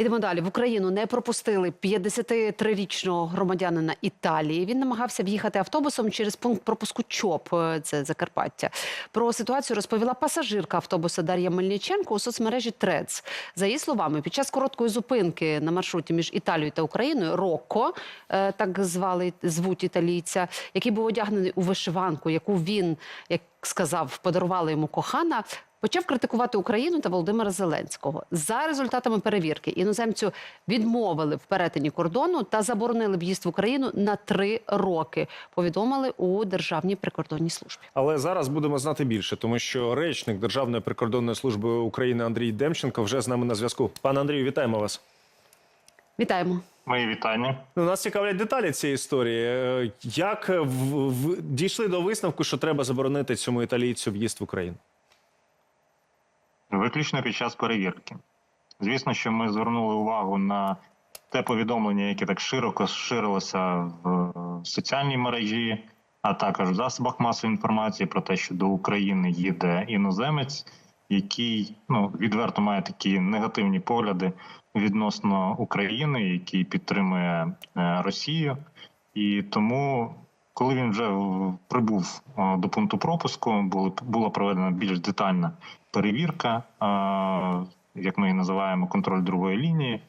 Ідемо далі. В Україну не пропустили 53-річного громадянина Італії. Він намагався в'їхати автобусом через пункт пропуску ЧОП. е, Це Закарпаття. Про ситуацію розповіла пасажирка автобуса Дар'я Мельниченко у соцмережі Трец. За її словами, під час короткої зупинки на маршруті між Італією та Україною Рокко, е, так звали звуть італійця, який був одягнений у вишиванку, яку він, як сказав, подарувала йому кохана. Почав критикувати Україну та Володимира Зеленського за результатами перевірки. Іноземцю відмовили в перетині кордону та заборонили в'їзд в Україну на три роки. Повідомили у Державній прикордонній службі. Але зараз будемо знати більше, тому що речник Державної прикордонної служби України Андрій Демченко вже з нами на зв'язку. Пане Андрію, вітаємо вас. Вітаємо. Мої вітання. Ну, Нас цікавлять деталі цієї історії. Е, Як в, в, дійшли до висновку, що треба заборонити цьому італійцю в'їзд в Україну? Виключно під час перевірки. Звісно, що ми звернули увагу на те повідомлення, яке так широко ширилося в соціальній мережі, а також в засобах масової інформації про те, що до України їде іноземець, який ну відверто має такі негативні погляди відносно України, який підтримує е, Росію, і тому. Коли він вже прибув е, до пункту пропуску, була проведена більш детальна перевірка, е, як ми її називаємо, контроль другої лінії,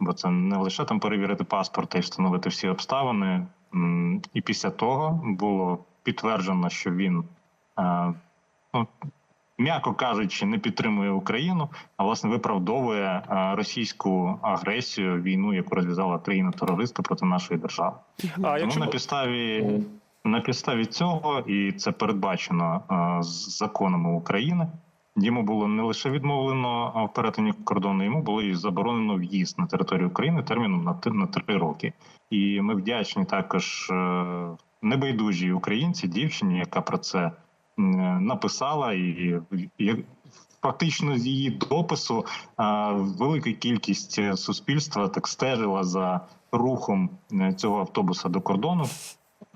бо це не лише там перевірити паспорт і встановити всі обставини. І після того було підтверджено, що він, е, ну, м'яко кажучи, не підтримує Україну, а власне виправдовує російську агресію, війну, яку розв'язала країна терористка проти нашої держави. А Тому якщо на підставі на підставі цього, і це передбачено з законами України. Йому було не лише відмовлено в перетині кордону, йому було і заборонено в'їзд на територію України терміном на ти- на три роки. І ми вдячні також е, небайдужій українці, дівчині, яка про це написала, і, фактично з її допису е, велика кількість е, суспільства так стежила за рухом е, цього автобуса до кордону.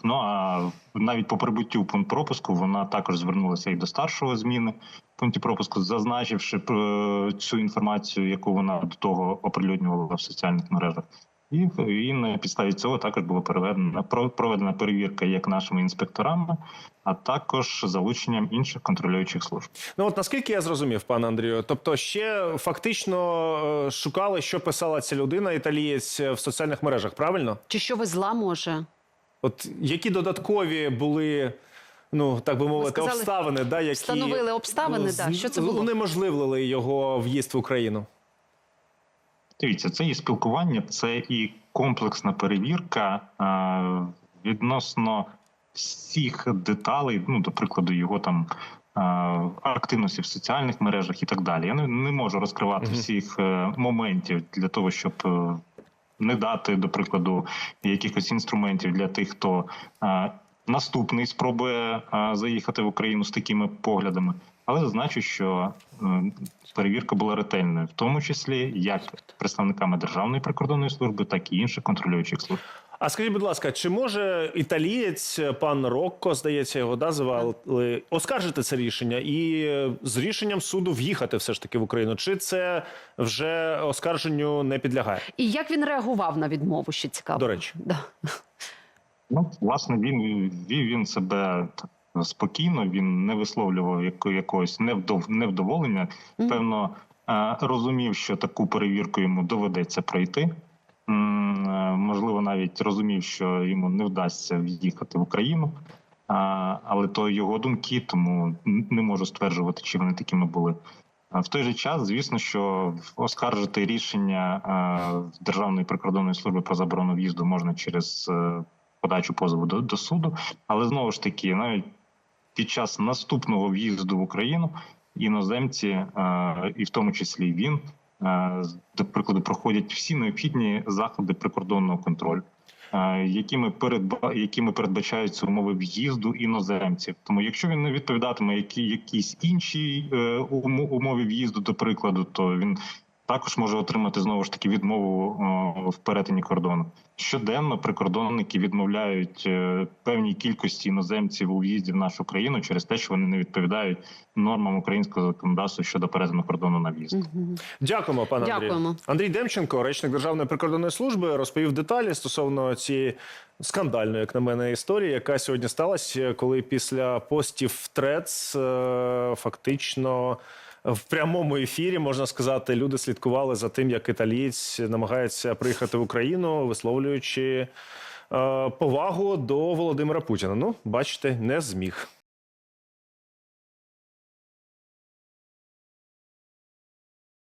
Ну а навіть по прибуттю в пункт пропуску вона також звернулася і до старшого зміни в пункті пропуску, зазначивши е, цю інформацію, яку вона до того оприлюднювала в соціальних мережах. І, і на підставі цього також була переведена про- проведена перевірка як нашими інспекторами, а також залученням інших контролюючих служб. ну от наскільки я зрозумів, пане Андрію, тобто ще фактично е, шукали, що писала ця людина, італієць в соціальних мережах, правильно? Чи що везла може? От які додаткові були, ну так би мовити, сказали, обставини, да, які встановили обставини, з- да. Що це було? унеможливили його в'їзд в Україну? Дивіться, це і спілкування, це і комплексна перевірка е, відносно всіх деталей, ну, до прикладу, його там е, активності в соціальних мережах і так далі. Я не, не можу розкривати Мгм. всіх е, моментів для того, щоб е, не дати, до прикладу, якихось інструментів для тих, хто е, наступний спробує е, заїхати в Україну з такими поглядами. Але зазначу, що е, перевірка була ретельною, в тому числі як представниками Державної прикордонної служби, так і інших контролюючих служб. А скажіть, будь ласка, чи може італієць, пан Рокко, здається, його да, звали, оскаржити це рішення і з рішенням суду в'їхати все ж таки в Україну? Чи це вже оскарженню не підлягає? І як він реагував на відмову? Ще цікаво. До речі. Да. Ну, власне, він вів він себе спокійно, він не висловлював яко- якогось невдов, невдоволення. Певно, е, розумів, що таку перевірку йому доведеться пройти. Е, Можливо, навіть розумів, що йому не вдасться в'їхати в Україну. Але то його думки, тому не можу стверджувати, чи вони такими були. В той же час, звісно, що оскаржити рішення е, Державної прикордонної служби про заборону в'їзду можна через подачу позову до, до суду, але знову ж таки, навіть під час наступного в'їзду в Україну іноземці, е, і в тому числі він, е, до прикладу, проходять всі необхідні заходи прикордонного контролю. е, Якими передба якими передбачаються умови в'їзду іноземців, тому якщо він не відповідатиме які якісь інші умови в'їзду, до прикладу, то він також може отримати знову ж таки відмову в перетині кордону. Щоденно прикордонники відмовляють е, певній кількості іноземців у в'їзді в нашу країну через те, що вони не відповідають нормам українського законодавства щодо перетину кордону на в'їзд. Дякуємо, пане. Дякуємо. Андрій Демченко, речник Державної прикордонної служби, розповів деталі стосовно цієї скандальної, як на мене, історії, яка сьогодні сталася, коли після постів Трец фактично. В прямому ефірі можна сказати, люди слідкували за тим, як італієць намагається приїхати в Україну, висловлюючи е, повагу до Володимира Путіна. Ну, бачите, не зміг.